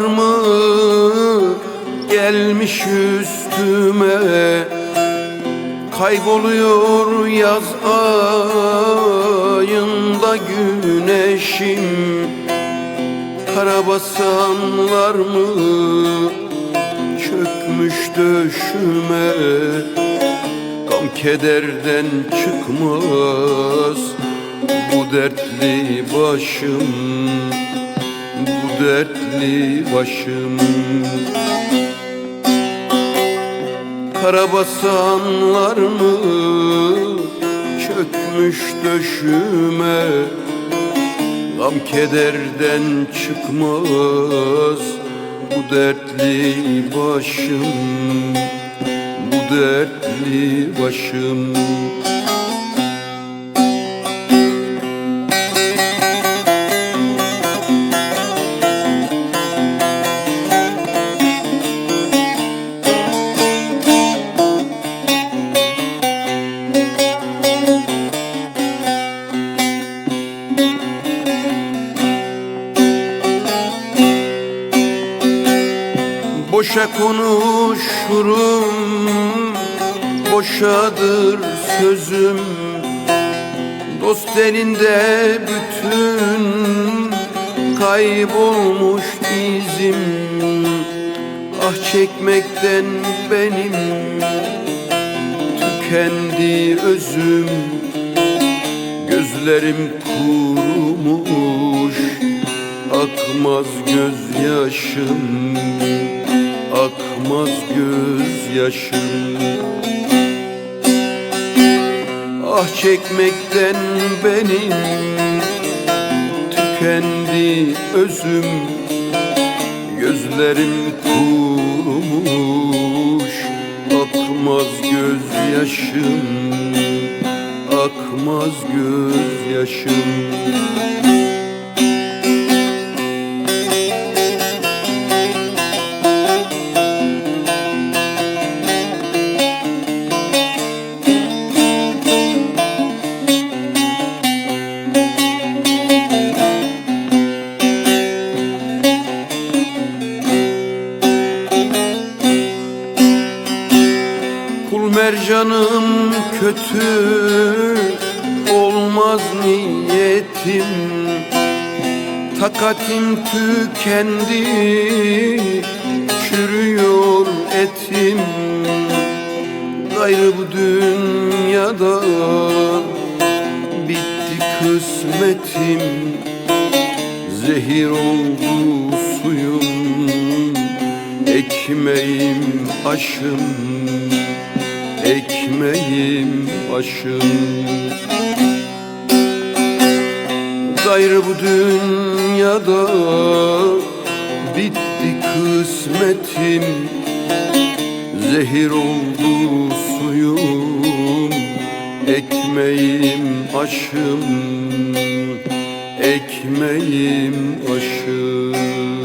mı gelmiş üstüme? Kayboluyor yaz ayında güneşim. Karabasanlar mı çökmüş döşüme? Gam kederden çıkmaz bu dertli başım dertli başım. Karabasanlar mı çökmüş döşüme? Gam kederden çıkmaz bu dertli başım. Bu dertli başım Boşa konuşurum Boşadır sözüm. Dost elinde bütün Kaybolmuş izim Ah çekmekten benim Tükendi özüm. Gözlerim kurumuş Akmaz gözyaşım Akmaz gözyaşım Ah çekmekten benim Tükendi özüm. Gözlerim kurumuş Akmaz gözyaşım. Akmaz gözyaşım Mercanım kötü olmaz niyetim. Takatim tükendi çürüyor etim. Gayrı bu dünyada bitti kısmetim. Zehir oldu suyum ekmeğim aşım ekmeğim aşım Gayrı bu dünyada bitti kısmetim. Zehir oldu suyum ekmeğim aşım ekmeğim aşım